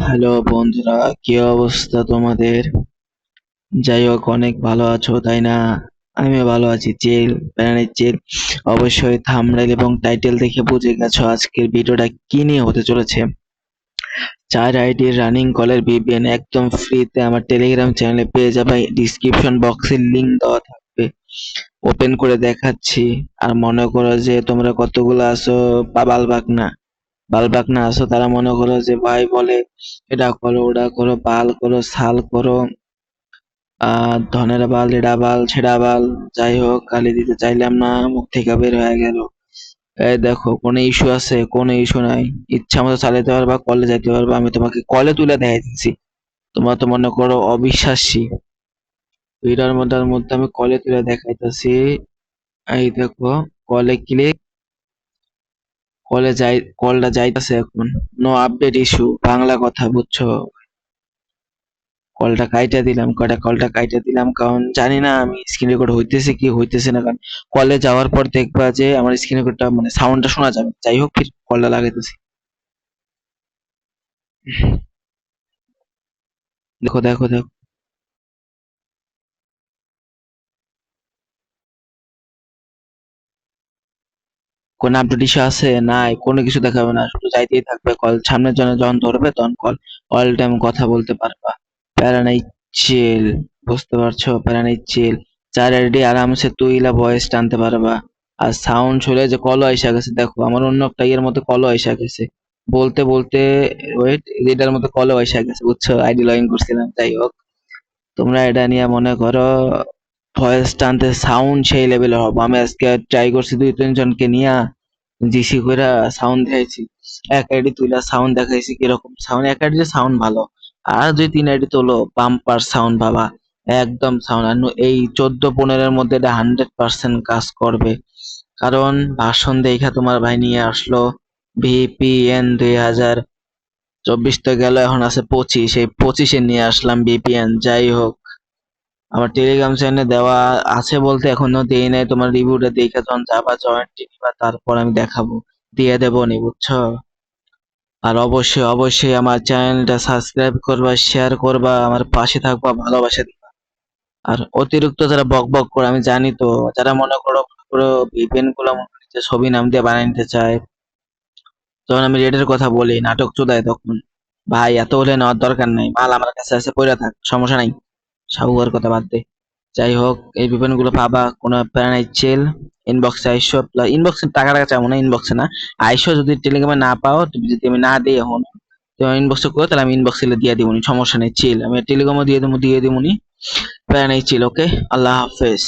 Hello বন্ধুরা, কি অবস্থা তোমাদের? যাই হোক, অনেক ভালো আছো, তাই না? আমিও ভালো আছি। চিল প্যারানির চিল অবশ্যই থাম্বনেল এবং টাইটেল দেখে বুঝে গেছো আজকের ভিডিওটা কি নিয়ে হতে চলেছে। চার আইডির রানিং কলের বিবিএন একদম ফ্রিতে আমার টেলিগ্রাম চ্যানেলে পেয়ে যাবে। ডিসক্রিপশন বক্সের লিংক দেওয়া থাকবে। ওপেন করে দেখাচ্ছি। আর মনে করো যে তোমরা কতগুলো আছো বাবাল বাগনা বালবাক না আসো, তারা মনে করো যে, ভাই, বলে, এটা করো, ওটা করো, বাল করো সাল করো, আহ, ধনের বাল এডা বাল, ছেঁড়া বাল, যাই হোক, গালি দিতে চাইলাম না, মুখ থেকে বের হয়ে গেল। এই দেখো, কোনো ইস্যু আছে, কোনো ইস্যু নাই। ইচ্ছা মতো চালাতে পারবা, কলে যাইতে পারবা, আমি তোমাকে কলে তুলে দেখাই দিচ্ছি তোমরা তো মনে করো অবিশ্বাসী। ভিডিওর মধ্যে আমি কলে তুলে দেখাইতেছি। এই দেখো, কলে ক্লিক কলে যাই, কলটা যাইতেছে এখন। নো আপডেট ইস্যু বাংলা কথা, বুঝছ? কলটা কাইটা দিলাম কটা কলটা কাইটা দিলাম, কারণ জানি না আমি স্ক্রিন রেকর্ড হইতেছে কি, হইতেছে না, কারণ কলে যাওয়ার পর দেখবা যে আমার স্ক্রিন রেকর্ডটা মানে সাউন্ডটা শোনা যাবে। যাই হোক, ফির কলটা লাগাইতেছি। দেখো দেখো দেখো। কোন আপডেট আছে? নাই, কোনো কিছু দেখাবে না, শুধু যাইতেই থাকবে কল সামনের জন্য যখন ধরবে, তখন কল অল টাইম কথা বলতে পারবা। প্যারা নাই চিল বুঝতে পারছ? প্যারা নাই চার আইডি আরামসে তুইলা ভয়েস টানতে পারবা। আর সাউন্ড শুনে যে কলও আইসা গেছে, দেখো, আমার অন্য একটা ইয়ের মধ্যে কলও আইসা গেছে। বলতে বলতে ওয়েট এটার মধ্যে কলও আইসা গেছে, বুঝছ? আইডি লগ ইন করছিলাম, যাই হোক। তোমরা এটা নিয়ে মনে করো ভয়েস টানতে সাউন্ড সেই লেভেলের হবে। আমি আজকে ট্রাই করছি দুই, তিনজনকে নিয়ে জিসি কইরা সাউন্ড দেখাইছি। এক আইডি তুইলা সাউন্ড দেখাইছি কীরকম সাউন্ড এক আইডি সাউন্ড ভালো। আর দুই, তিন আইডি তোলো বাম্পার সাউন্ড বাবা। একদম সাউন্ড আর এই চোদ্দ, পনেরোর মধ্যে এটা হান্ড্রেড পার্সেন্ট কাজ করবে। কারণ ভাষণ দেখা তোমার ভাই নিয়ে আসলো ভিপিএন দুই হাজার চব্বিশ। তো গেল, এখন আছে পঁচিশ। এই পঁচিশে নিয়ে আসলাম ভিপিএন যাই হোক আমার টেলিগ্রাম চ্যানেলে দেওয়া আছে বলতে এখনও দেই নাই। তোমার রিভিউটা দেখে যখন যাবা জয়েন্ট নিবা, তারপর আমি দেখাবো। দিয়ে দেবো নি, বুঝছ? আর অবশ্যই অবশ্যই আমার চ্যানেলটা সাবস্ক্রাইব করবা শেয়ার করবা, আমার পাশে থাকবা, ভালোবাসা দিবা। আর অতিরিক্ত যারা বক বক করে, আমি জানি তো, যারা মনে করো পুরো ভিপিএনগুলো ছবি নাম দিয়ে বানিয়ে নিতে চায়। যখন আমি রেটের কথা বলি, নাটক চোদায় তখন, ভাই, এত হলে নেওয়ার দরকার নাই, মাল আমার কাছে আছে পড়ে থাক, সমস্যা নাই। সাহুয়ার কথা বাদ দে। যাই হোক এই বিপনগুলো পাবা, কোনো প্যারা নাই চেল ইনবক্সে আইসো ইনবক্সে টাকা টাকা চাবো না ইনবক্সে না। আইসো যদি টেলিগ্রামে না পাও, তুমি যদি আমি না দিই এখন ইনবক্সে করো, তাহলে আমি ইনবক্সে দিয়ে দিব সমস্যা নেই চিল আমি টেলিগ্রামও দিয়ে দেবো দিয়ে দিব নি প্যারা নাই চিল ওকে আল্লাহ হাফেজ।